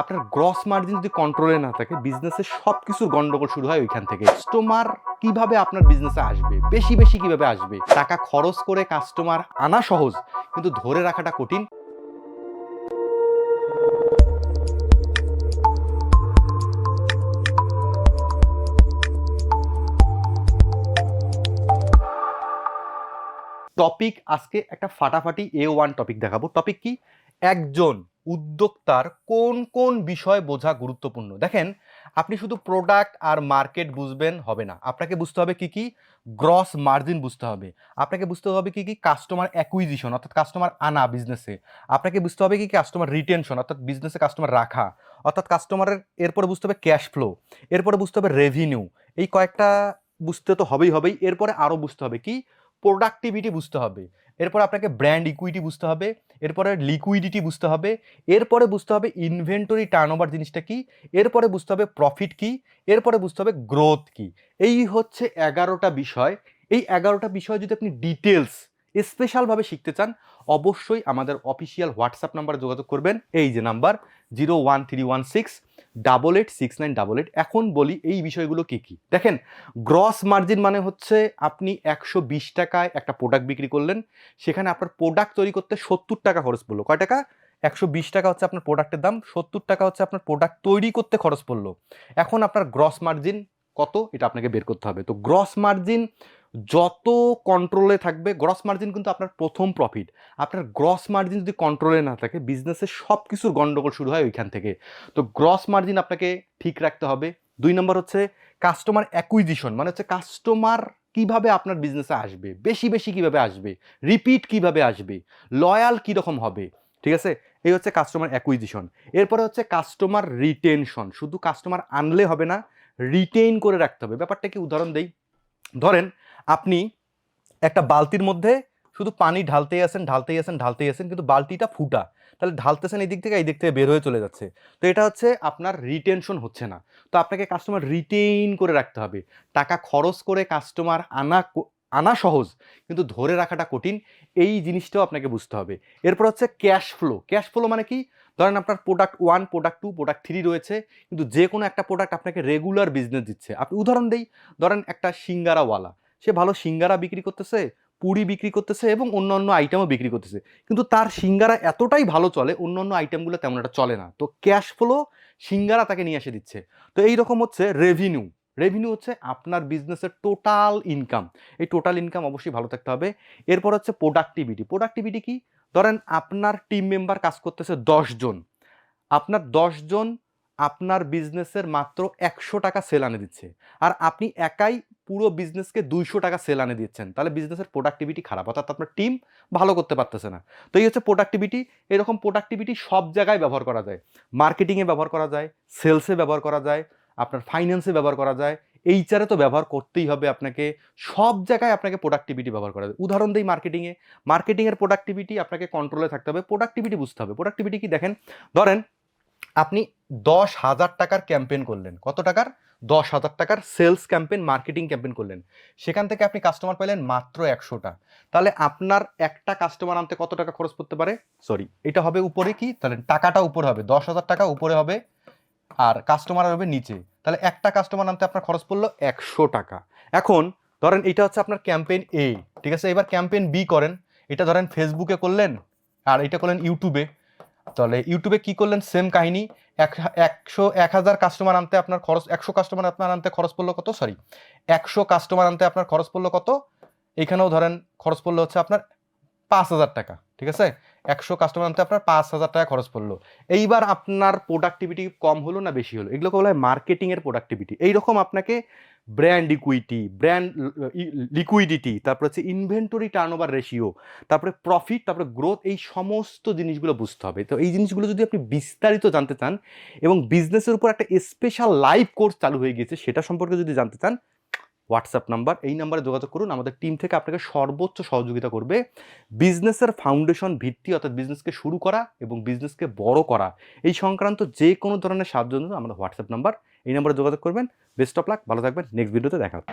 আপনার gross margin যদি কন্ট্রোলে না থাকে বিজনেসের সব কিছুর গন্ডগোল শুরু হয় ওইখান থেকে কাস্টমার কীভাবে আপনার বিজনেসে আসবে? বেশি বেশি কীভাবে আসবে? টাকা খরচ করে কাস্টমার আনা সহজ, কিন্তু ধরে রাখাটা কঠিন। টপিক আজকে একটা ফাটাফাটি এ ওয়ান টপিক দেখাবো। টপিক কি? একজন উদ্যোক্তার কোন কোন বিষয় বোঝা গুরুত্বপূর্ণ? দেখেন, আপনি শুধু প্রোডাক্ট আর মার্কেট বুঝবেন হবে না। আপনাকে বুঝতে হবে কি কি? গ্রস মার্জিন বুঝতে হবে। আপনাকে বুঝতে হবে কি কি? কাস্টমার অ্যাকুইজিশন অর্থাৎ কাস্টমার আনা বিজনেসে আপনাকে বুঝতে হবে কি কাস্টমার রিটেনশন অর্থাৎ বিজনেসে কাস্টমার রাখা। অর্থাৎ কাস্টমারের এরপরে বুঝতে হবে ক্যাশ ফ্লো এরপরে বুঝতে হবে রেভিনিউ এই কয়েকটা বুঝতে তো হবেই হবেই। এরপরে আরও বুঝতে হবে কি? প্রোডাক্টিভিটি বুঝতে হবে। এরপর আপনাকে ব্র্যান্ড ইকুইটি বুঝতে হবে, এরপরে লিকুইডিটি বুঝতে হবে, এরপরে বুঝতে হবে ইনভেন্টরি টার্নওভার জিনিসটা কি, এরপরে বুঝতে হবে প্রফিট কি, এরপরে বুঝতে হবে গ্রোথ কি। এই হচ্ছে এগারোটা বিষয়। এই এগারোটা বিষয় যদি আপনি ডিটেলস স্পেশালভাবে শিখতে চান, অবশ্যই আমাদের অফিসিয়াল হোয়াটসঅ্যাপ নাম্বারে যোগাযোগ করবেন। এই যে number zero one three one six double eight six nine double eight এখন বলি এই বিষয়গুলো কি কি? দেখেন গ্রস মার্জিন মানে হচ্ছে আপনি একশো বিশ টাকায় একটা প্রোডাক্ট বিক্রি করলেন, সেখানে আপনার প্রোডাক্ট তৈরি করতে সত্তর টাকা খরচ পড়ল। কয় টাকা? একশো বিশ টাকা হচ্ছে আপনার প্রোডাক্টের দাম, সত্তর টাকা হচ্ছে আপনার প্রোডাক্ট তৈরি করতে খরচ পড়ল। এখন আপনার গ্রস মার্জিন কত? এটা আপনাকে বের করতে হবে। তো গ্রস মার্জিন যত কন্ট্রোলে থাকবে গ্রস মার্জিন কিন্তু আপনার প্রথম প্রফিট আপনার গ্রস মার্জিন যদি কন্ট্রোলে না থাকে বিজনেসের সব কিছুর গন্ডগোল শুরু হয় ওইখান থেকে। তো গ্রস মার্জিন আপনাকে ঠিক রাখতে হবে। দুই নম্বর হচ্ছে কাস্টমার অ্যাকুইজিশন মানে হচ্ছে কাস্টমার কীভাবে আপনার বিজনেসে আসবে, বেশি বেশি কীভাবে আসবে রিপিট কীভাবে আসবে লয়াল কীরকম হবে, ঠিক আছে? এই হচ্ছে কাস্টমার অ্যাকুইজিশন এরপরে হচ্ছে কাস্টমার রিটেনশন শুধু কাস্টমার আনলে হবে না রিটেইন করে রাখতে হবে। ব্যাপারটা কি? উদাহরণ দেই। ধরেন আপনি একটা বালতির মধ্যে শুধু পানি ঢালতেই আসেন ঢালতেই আসেন ঢালতেই আসেন কিন্তু বালতিটা ফুটা। তাহলে ঢালতেছেন এই দিক থেকে এই দিক থেকে বের হয়ে চলে যাচ্ছে। তো এটা হচ্ছে আপনার রিটেনশন হচ্ছে না। তো আপনাকে কাস্টমার রিটেইন করে রাখতে হবে। টাকা খরচ করে কাস্টমার আনা আনা সহজ, কিন্তু ধরে রাখাটা কঠিন। এই জিনিসটাও আপনাকে বুঝতে হবে। এরপর হচ্ছে ক্যাশ ফ্লো ক্যাশ ফ্লো মানে কি? ধরেন আপনার product one product two product three রয়েছে, কিন্তু যে কোনো একটা প্রোডাক্ট আপনাকে রেগুলার বিজনেস দিচ্ছে। আপনি উদাহরণ দিই, ধরেন একটা সিঙ্গারাওয়ালা। সে ভালো সিঙ্গারা বিক্রি করতেছে, পুরি বিক্রি করতেছে এবং অন্য অন্য আইটেমও বিক্রি করতেছে। কিন্তু তার সিঙ্গারা এতটাই ভালো চলে অন্য অন্য আইটেমগুলো তেমন একটা চলে না। তো ক্যাশ ফ্লো সিঙ্গারা তাকে নিয়ে এসে দিচ্ছে। তো এই রকম হচ্ছে রেভিনিউ রেভিনিউ হচ্ছে আপনার বিজনেসের টোটাল ইনকাম এই টোটাল ইনকাম অবশ্যই ভালো থাকতে হবে। এরপর হচ্ছে প্রোডাক্টিভিটি প্রোডাক্টিভিটি কি? ধরেন আপনার টিম মেম্বার কাজ করতেছে জন। আপনার জন আপনার বিজনেসের মাত্র একশো টাকা সেল আনে দিচ্ছে। আর আপনি একাই পুরো বিজনেসকে দুইশো টাকা সেল আনে দিচ্ছেন। তাহলে বিজনেসের প্রোডাক্টিভিটি খারাপ, অর্থাৎ আপনার টিম ভালো করতে পারতেছে না। তো এই হচ্ছে প্রোডাক্টিভিটি এরকম প্রোডাক্টিভিটি সব জায়গায় ব্যবহার করা যায়। মার্কেটিংয়ে ব্যবহার করা যায় সেলসে ব্যবহার করা যায়, আপনার ফাইন্যান্সে ব্যবহার করা যায় এইচআরে তো ব্যবহার করতেই হবে আপনাকে। সব জায়গায় আপনাকে প্রোডাক্টিভিটি ব্যবহার করা যায়। উদাহরণ দিই মার্কেটিংয়ে মার্কেটিংয়ের প্রোডাক্টিভিটি আপনাকে কন্ট্রোলে থাকতে হবে প্রোডাক্টিভিটি বুঝতে হবে। প্রোডাক্টিভিটি কি দেখেন? ধরেন আপনি দশ হাজার টাকার ক্যাম্পেইন করলেন। কত টাকার? দশ হাজার টাকার সেলস ক্যাম্পেইন মার্কেটিং ক্যাম্পেইন করলেন। সেখান থেকে আপনি কাস্টমার পেলেন মাত্র একশোটা। তাহলে আপনার একটা কাস্টমার আনতে কত টাকা খরচ করতে পারে? সরি এটা হবে উপরে কি? তাহলে টাকাটা উপরে হবে। দশ হাজার টাকা উপরে হবে আর কাস্টমার হবে নিচে। তাহলে একটা কাস্টমার আনতে আপনার খরচ পড়ল একশো টাকা। এখন ধরেন এটা হচ্ছে আপনার ক্যাম্পেইন এ ঠিক আছে? এবার ক্যাম্পেইন বি করেন। এটা ধরেন ফেসবুকে করলেন আর এটা করলেন ইউটিউবে তাহলে ইউটিউবে কি করলেন? সেম কাহিনী। এক, একশো, এক হাজার কাস্টমার আনতে আপনার খরচ, একশো কাস্টমার আপনার আনতে খরচ পড়ল কত? সরি একশো কাস্টমার আনতে আপনার খরচ পড়ল কত? এখানেও ধরেন খরচ পড়ল হচ্ছে আপনার পাঁচ হাজার টাকা। ঠিক আছে? একশো কাস্টমার আনতে আপনার পাঁচ হাজার টাকা খরচ পড়ল। এইবার আপনার প্রোডাক্টিভিটি কম হলো না বেশি হলো? এগুলোকে বলা হয় মার্কেটিংয়ের প্রোডাক্টিভিটি এইরকম আপনাকে ব্র্যান্ড ইকুইটি ব্র্যান্ড লিকুইডিটি তারপর হচ্ছে ইনভেন্টরি টার্নওভার রেশিও তারপরে প্রফিট তারপরে গ্রোথ এই সমস্ত জিনিসগুলো বুঝতে হবে। তো এই জিনিসগুলো যদি আপনি বিস্তারিত জানতে চান এবং বিজনেসের উপর একটা স্পেশাল লাইভ কোর্স চালু হয়ে গিয়েছে, সেটা সম্পর্কে যদি জানতে চান হোয়াটসঅ্যাপ নাম্বার এই নাম্বারে যোগাযোগ করুন। আমাদের টিম থেকে আপনাকে সর্বোচ্চ সহযোগিতা করবে বিজনেসের ফাউন্ডেশন ভিত্তি, অর্থাৎ বিজনেসকে শুরু করা এবং বিজনেসকে বড় করা। এই সংক্রান্ত যে কোনো ধরনের সাহায্য আমাদের হোয়াটসঅ্যাপ নাম্বার এই নাম্বারে যোগাযোগ করবেন। বেস্ট অফ লাক ভালো থাকবেন। নেক্সট ভিডিওতে দেখা হবে